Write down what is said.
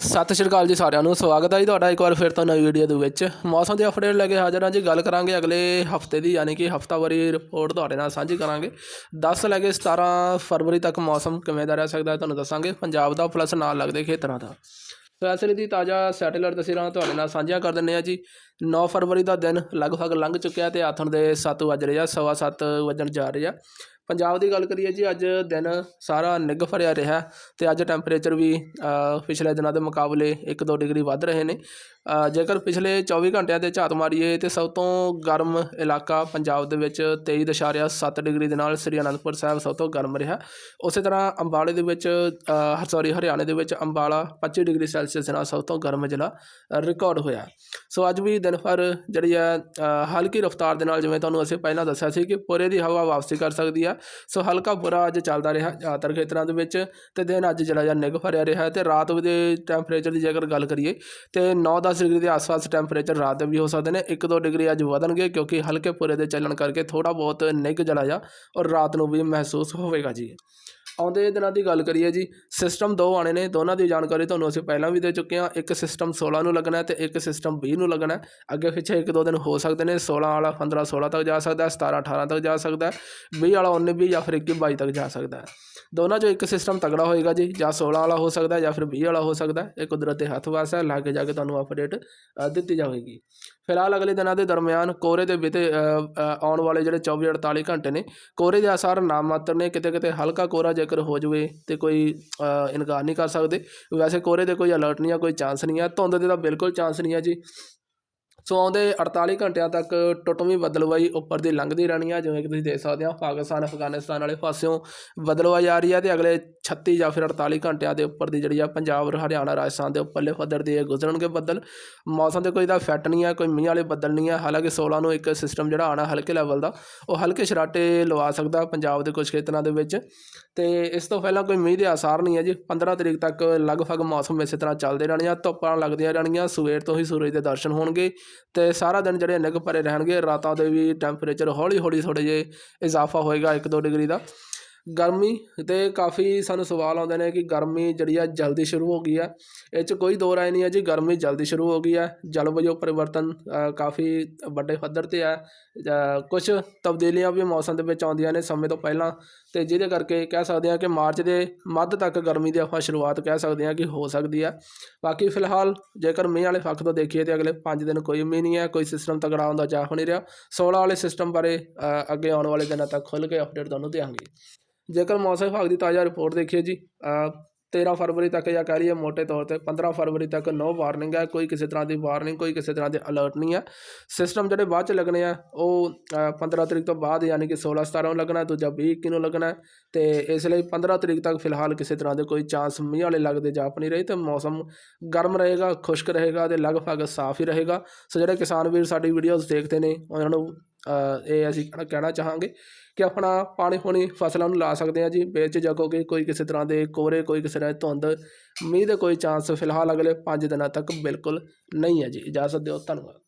ਸਤਿ ਸ਼੍ਰੀ ਅਕਾਲ ਜੀ ਸਾਰਿਆਂ ਨੂੰ, ਸਵਾਗਤ ਹੈ ਜੀ ਤੁਹਾਡਾ ਇੱਕ ਵਾਰ ਫਿਰ ਤੋਂ ਨਵੀਂ ਵੀਡੀਓ ਦੇ ਵਿੱਚ। ਮੌਸਮ ਦੇ ਅਪਡੇਟ ਲੈ ਕੇ ਹਾਜ਼ਰ ਹਾਂ ਜੀ, ਗੱਲ ਕਰਾਂਗੇ ਅਗਲੇ ਹਫ਼ਤੇ ਦੀ, ਯਾਨੀ ਕਿ ਹਫਤਾਵਾਰੀ ਰਿਪੋਰਟ ਤੁਹਾਡੇ ਨਾਲ ਸਾਂਝੀ ਕਰਾਂਗੇ। 10 ਲੈ ਕੇ 17 ਫਰਵਰੀ ਤੱਕ ਮੌਸਮ ਕਿਵੇਂ ਦਾ ਰਹਿ ਸਕਦਾ ਹੈ ਤੁਹਾਨੂੰ ਦੱਸਾਂਗੇ। ਪੰਜਾਬ ਦਾ ਪਲੱਸ ਨਾਲ ਲੱਗਦੇ ਖੇਤਰਾਂ ਦਾ। ਫੈਸਲੇ ਦੀ ਤਾਜ਼ਾ ਸੈਟੇਲਾਈਟ ਤਸਵੀਰਾਂ ਤੁਹਾਡੇ ਨਾਲ ਸਾਂਝੀਆਂ ਕਰ ਦਿੰਦੇ ਆ ਜੀ। 9 ਫਰਵਰੀ ਦਾ ਦਿਨ ਲਗਭਗ ਲੰਘ ਚੁੱਕਿਆ ਤੇ ਆਥਣ ਦੇ 7 ਵੱਜ ਰਹੇ ਆ, ਸਵਾ ਸੱਤ ਵੱਜਣ ਜਾ ਰਹੇ ਆ। ਪੰਜਾਬ ਦੀ ਗੱਲ ਕਰੀਏ ਜੀ, ਅੱਜ ਦਿਨ ਸਾਰਾ ਨਿੱਘ ਭਰਿਆ ਰਿਹਾ ਅਤੇ ਅੱਜ ਟੈਂਪਰੇਚਰ ਵੀ ਪਿਛਲੇ ਦਿਨਾਂ ਦੇ ਮੁਕਾਬਲੇ 1-2 ਡਿਗਰੀ ਵੱਧ ਰਹੇ ਨੇ। ਜੇਕਰ ਪਿਛਲੇ 24 ਘੰਟਿਆਂ ਤੇ ਝਾਤ ਮਾਰੀਏ ਤਾਂ ਸਭ ਤੋਂ ਗਰਮ ਇਲਾਕਾ ਪੰਜਾਬ ਦੇ ਵਿੱਚ 23.7 ਡਿਗਰੀ ਦੇ ਨਾਲ ਸ੍ਰੀ ਅਨੰਦਪੁਰ ਸਾਹਿਬ ਸਭ ਤੋਂ ਗਰਮ ਰਿਹਾ। ਉਸੇ ਤਰ੍ਹਾਂ ਅੰਬਾਲੇ ਦੇ ਵਿੱਚ ਸੌਰੀ ਹਰਿਆਣੇ ਦੇ ਵਿੱਚ ਅੰਬਾਲਾ 25 ਡਿਗਰੀ ਸੈਲਸੀਅਸ ਦੇ ਨਾਲ ਸਭ ਤੋਂ ਗਰਮ ਜ਼ਿਲ੍ਹਾ ਰਿਕਾਰਡ ਹੋਇਆ। ਸੋ ਅੱਜ ਵੀ ਦਿਨ ਭਰ ਜਿਹੜੀ ਹੈ ਹਲਕੀ ਰਫ਼ਤਾਰ ਦੇ ਨਾਲ ਜਿਵੇਂ ਤੁਹਾਨੂੰ ਅਸੀਂ ਪਹਿਲਾਂ ਦੱਸਿਆ ਸੀ ਕਿ ਪੂਰੇ ਦੀ ਹਵਾ ਵਾਪਸੀ ਕਰ ਸਕਦੀ ਆ। ਸੋ ਹਲਕਾ ਬੁਰਾ ਅੱਜ ਚੱਲਦਾ ਰਿਹਾ ਜ਼ਿਆਦਾਤਰ ਖੇਤਰਾਂ ਦੇ ਵਿੱਚ ਤੇ ਦਿਨ ਅੱਜ ਜਿਹੜਾ ਜਿਹਾ ਨਿੱਘ ਭਰਿਆ ਰਿਹਾ ਤੇ ਰਾਤ ਦੇ ਟੈਂਪਰੇਚਰ ਦੀ ਜੇਕਰ ਗੱਲ ਕਰੀਏ ਤੇ 9-10 ਡਿਗਰੀ ਦੇ ਆਸ-ਪਾਸ ਟੈਂਪਰੇਚਰ ਰਾਤ ਦੇ ਵੀ ਹੋ ਸਕਦੇ ਨੇ 1-2 ਡਿਗਰੀ ਅੱਜ ਵਧਣਗੇ ਕਿਉਂਕਿ ਹਲਕੇ ਪੁਰੇ ਦੇ ਚੱਲਣ ਕਰਕੇ ਥੋੜਾ ਬਹੁਤ ਨਿੱਘ ਜਲਾ ਜਾ ਔਰ ਰਾਤ ਨੂੰ ਵੀ ਮਹਿਸੂਸ ਹੋਵੇਗਾ ਜੀ। ਆਉਂਦੇ ਦਿਨਾਂ ਦੀ ਗੱਲ ਕਰੀਏ ਜੀ ਸਿਸਟਮ ਦੋ ਆਣੇ ਨੇ, ਦੋਨਾਂ ਦੀ ਜਾਣਕਾਰੀ ਤੁਹਾਨੂੰ ਅਸੀਂ ਪਹਿਲਾਂ ਵੀ ਦੇ ਚੁੱਕੇ ਹਾਂ। ਇੱਕ ਸਿਸਟਮ 16 ਨੂੰ ਲੱਗਣਾ ਹੈ ਤੇ ਇੱਕ ਸਿਸਟਮ 20 ਨੂੰ ਲੱਗਣਾ ਅੱਗੇ ਪਿੱਛੇ ਇੱਕ ਦੋ ਦਿਨ ਹੋ ਸਕਦੇ ਨੇ 16 ਵਾਲਾ 15 16 ਤੱਕ ਜਾ ਸਕਦਾ ਹੈ 17 18 ਤੱਕ ਜਾ ਸਕਦਾ ਹੈ 20 ਵਾਲਾ 19 20 ਜਾਂ ਫਿਰ 21 22 ਤੱਕ ਜਾ ਸਕਦਾ ਹੈ। ਦੋਨਾਂ 'ਚੋਂ ਇੱਕ ਸਿਸਟਮ ਤਗੜਾ ਹੋਏਗਾ ਜੀ, ਜਾਂ 16 ਵਾਲਾ ਹੋ ਸਕਦਾ ਜਾਂ ਫਿਰ 20 ਵਾਲਾ ਹੋ ਸਕਦਾ ਇਹ ਕੁਦਰਤ ਦੇ ਹੱਥ ਵਾਸ ਹੈ, ਲਾਗੇ ਜਾ ਕੇ ਤੁਹਾਨੂੰ ਅਪਡੇਟ ਦਿੱਤੀ ਜਾਵੇਗੀ। ਫਿਲਹਾਲ ਅਗਲੇ ਦਿਨਾਂ ਦੇ ਦਰਮਿਆਨ ਕੋਰੇ ਦੇ ਬਿਤੇ ਆਉਣ ਵਾਲੇ ਜਿਹੜੇ 24 48 ਘੰਟੇ ਨੇ, ਕੋਰੇ ਦੇ ਆਸਾਰ ਨਾਮ ਮਾਤਰ ਨੇ ਕਿਤੇ ਕਿਤੇ ਹਲਕਾ ਕੋਰਾ ਜੇਕਰ ਹੋ ਜਾਵੇ ਤੇ ਕੋਈ ਇਨਕਾਰ ਨਹੀਂ ਕਰ ਸਕਦੇ। ਵੈਸੇ ਕੋਹਰੇ ਦੇ ਕੋਈ ਅਲਰਟ ਨਹੀਂ ਆ, ਕੋਈ ਚਾਂਸ ਨਹੀਂ ਆ। ਧੁੰਦ ਦੇ ਤਾਂ ਬਿਲਕੁਲ ਚਾਂਸ ਨਹੀਂ ਆ ਜੀ। ਸੋ ਆਉਂਦੇ 48 ਘੰਟਿਆਂ ਤੱਕ ਟੁੱਟਵੀਂ ਬਦਲਵਾਈ ਉੱਪਰ ਦੀ ਲੰਘਦੀ ਰਹਿਣੀ ਆ, ਜਿਵੇਂ ਕਿ ਤੁਸੀਂ ਦੇਖ ਸਕਦੇ ਹੋ, ਪਾਕਿਸਤਾਨ, ਅਫਗਾਨਿਸਤਾਨ ਵਾਲੇ ਪਾਸਿਓਂ ਬਦਲਵਾਈ ਆ ਰਹੀ ਹੈ ਤੇ ਅਗਲੇ 36 ਜਾਂ ਫਿਰ 48 ਘੰਟਿਆਂ ਦੇ ਉੱਪਰ ਦੀ ਜਿਹੜੀ ਆ ਪੰਜਾਬ, ਹਰਿਆਣਾ, ਰਾਜਸਥਾਨ ਦੇ ਉੱਪਰਲੇ ਪੱਧਰ ਦੇ ਇਹ ਗੁਜ਼ਰਨਗੇ ਬੱਦਲ। ਮੌਸਮ ਦੇ ਕੋਈ ਦਾ ਫੈਟ ਨਹੀਂ ਆ, ਕੋਈ ਮੀਂਹ ਵਾਲੇ ਬੱਦਲ ਨਹੀਂ ਆ, ਹਾਲਾਂਕਿ 16 ਨੂੰ ਇੱਕ ਸਿਸਟਮ ਜਿਹੜਾ ਆਣਾ ਹਲਕੇ ਲੈਵਲ ਦਾ, ਉਹ ਹਲਕੇ ਸ਼ਰਾਟੇ ਲਵਾ ਸਕਦਾ ਪੰਜਾਬ ਦੇ ਕੁਝ ਖੇਤਰਾਂ ਦੇ ਵਿੱਚ। ਤੇ ਇਸ ਤੋਂ ਪਹਿਲਾਂ ਕੋਈ ਮੀਂਹ ਦੇ ਆਸਾਰ ਨਹੀਂ ਹੈ ਜੀ 15 ਤਰੀਕ ਤੱਕ ਲਗਭਗ ਮੌਸਮ ਇਸੇ ਤਰ੍ਹਾਂ ਚੱਲਦੇ ਰਹਿਣੀਆਂ ਧੁੱਪਾਂ ਲੱਗਦੀਆਂ ਰਹਿਣਗੀਆਂ, ਸਵੇਰ ਤੋਂ ਹੀ ਸੂਰਜ ਦੇ ਦਰਸ਼ਨ ਹੋਣਗੇ। ਤੇ ਸਾਰਾ ਦਿਨ ਜਿਹੜੇ ਨਿੱਘ ਭਰੇ ਰਹਿਣਗੇ, ਰਾਤਾਂ ਦੇ ਵੀ ਟੈਂਪਰੇਚਰ ਹੌਲੀ ਹੌਲੀ ਥੋੜ੍ਹੇ ਜਿਹੇ ਇਜ਼ਾਫਾ ਹੋਏਗਾ 1-2 ਡਿਗਰੀ ਦਾ। ਗਰਮੀ ਤੇ ਕਾਫੀ ਸਾਨੂੰ ਸਵਾਲ ਆਉਂਦੇ ਨੇ ਕਿ ਗਰਮੀ ਜਿਹੜੀ ਆ ਜਲਦੀ ਸ਼ੁਰੂ ਹੋ ਗਈ ਆ। ਇਹ 'ਚ ਕੋਈ ਦੋ ਰਾਏ ਨਹੀਂ ਹੈ ਜੀ, ਗਰਮੀ ਜਲਦੀ ਸ਼ੁਰੂ ਹੋ ਗਈ ਆ। ਜਲਵਾਯੂ ਪਰਿਵਰਤਨ ਕਾਫੀ ਵੱਡੇ ਪੱਧਰ ਤੇ ਆ। ਕੁਛ ਤਬਦੀਲੀਆਂ ਵੀ ਮੌਸਮ ਦੇ ਵਿੱਚ ਆਉਂਦੀਆਂ ਨੇ ਸਮੇਂ ਤੋਂ ਪਹਿਲਾਂ ਅਤੇ ਜਿਹਦੇ ਕਰਕੇ ਕਹਿ ਸਕਦੇ ਹਾਂ ਕਿ ਮਾਰਚ ਦੇ ਮੱਧ ਤੱਕ ਗਰਮੀ ਦੀ ਆਪਾਂ ਸ਼ੁਰੂਆਤ ਕਹਿ ਸਕਦੇ ਹਾਂ ਕਿ ਹੋ ਸਕਦੀ ਆ। ਬਾਕੀ ਫਿਲਹਾਲ ਜੇਕਰ ਮੀਂਹ ਵਾਲੇ ਪੱਖ ਤੋਂ ਦੇਖੀਏ ਤੇ ਅਗਲੇ 5 ਦਿਨ ਕੋਈ ਮੀਂਹ ਨਹੀਂ ਹੈ ਕੋਈ ਸਿਸਟਮ ਤਗੜਾ ਹੁੰਦਾ ਜਾ ਹੋ ਨਹੀਂ ਰਿਹਾ। 16 ਵਾਲੇ ਸਿਸਟਮ ਬਾਰੇ ਅੱਗੇ ਆਉਣ ਵਾਲੇ ਦਿਨਾਂ ਤੱਕ ਖੁੱਲ੍ਹ ਕੇ ਅਪਡੇਟ ਤੁਹਾਨੂੰ ਦੇਵਾਂਗੇ ਜੇਕਰ ਮੌਸਮ ਵਿਭਾਗ ਦੀ ਤਾਜ਼ਾ ਰਿਪੋਰਟ ਦੇਖੀਏ ਜੀ ਅ, 13 ਫਰਵਰੀ ਤੱਕ ਜਾਂ ਕਹਿ ਲਈਏ ਮੋٹے ਤੌਰ ਤੇ 15 ਫਰਵਰੀ ਤੱਕ ਨੋ ਵਾਰਨਿੰਗ ਹੈ ਕੋਈ ਕਿਸੇ ਤਰ੍ਹਾਂ ਦੀ ਵਾਰਨਿੰਗ ਕੋਈ ਕਿਸੇ ਤਰ੍ਹਾਂ ਦੇ ਅਲਰਟ ਨਹੀਂ ਹੈ। ਸਿਸਟਮ ਜਿਹੜੇ ਬਾਅਦ ਚ ਲੱਗਣੇ ਆ ਉਹ ਅ, 15 ਤਰੀਕ ਤੋਂ ਬਾਅਦ ਯਾਨੀ ਕਿ 16 17 ਨੂੰ ਲੱਗਣਾ ਦੂਜਾ 20 21 ਨੂੰ ਲੱਗਣਾ ਹੈ। ਤੇ ਇਸ ਲਈ 15 ਤਰੀਕ ਤੱਕ ਫਿਲਹਾਲ ਕਿਸੇ ਤਰ੍ਹਾਂ ਦੇ ਕੋਈ ਚਾਂਸ ਮੀਂਹ ਵਾਲੇ ਲੱਗਦੇ ਜਾਪ ਨਹੀਂ ਰਹੇ ਤੇ ਮੌਸਮ ਗਰਮ ਰਹੇਗਾ ਖੁਸ਼ਕ ਰਹੇਗਾ ਤੇ ਲਗਭਗ ਸਾਫ਼ ਹੀ ਰਹੇਗਾ। ਸੋ ਜਿਹੜੇ ਕਿਸਾਨ ਵੀਰ ਸਾਡੀ ਵੀਡੀਓਜ਼ ਦੇਖਦੇ ਨੇ ਉਹਨਾਂ ਨੂੰ ਇਹ ਅਸੀਂ ਕਹਿਣਾ- ਚਾਹਾਂਗੇ ਕਿ ਆਪਣਾ ਪਾਣੀ ਪੂਣੀ ਫਸਲਾਂ ਨੂੰ ਲਾ ਸਕਦੇ ਆ ਜੀ। ਵਿੱਚ ਜਗੋਗੇ ਕੋਈ ਕਿਸੇ ਤਰ੍ਹਾਂ ਦੇ ਕੋਰੇ, ਕੋਈ ਕਿਸੇ ਤਰ੍ਹਾਂ ਦੀ ਧੁੰਦ, ਮੀਂਹ ਦੇ ਕੋਈ ਚਾਂਸ ਫਿਲਹਾਲ ਅਗਲੇ 5 ਦਿਨਾਂ ਤੱਕ ਬਿਲਕੁਲ ਨਹੀਂ ਹੈ ਜੀ। ਇਜਾਜ਼ਤ ਦਿਓ, ਧੰਨਵਾਦ।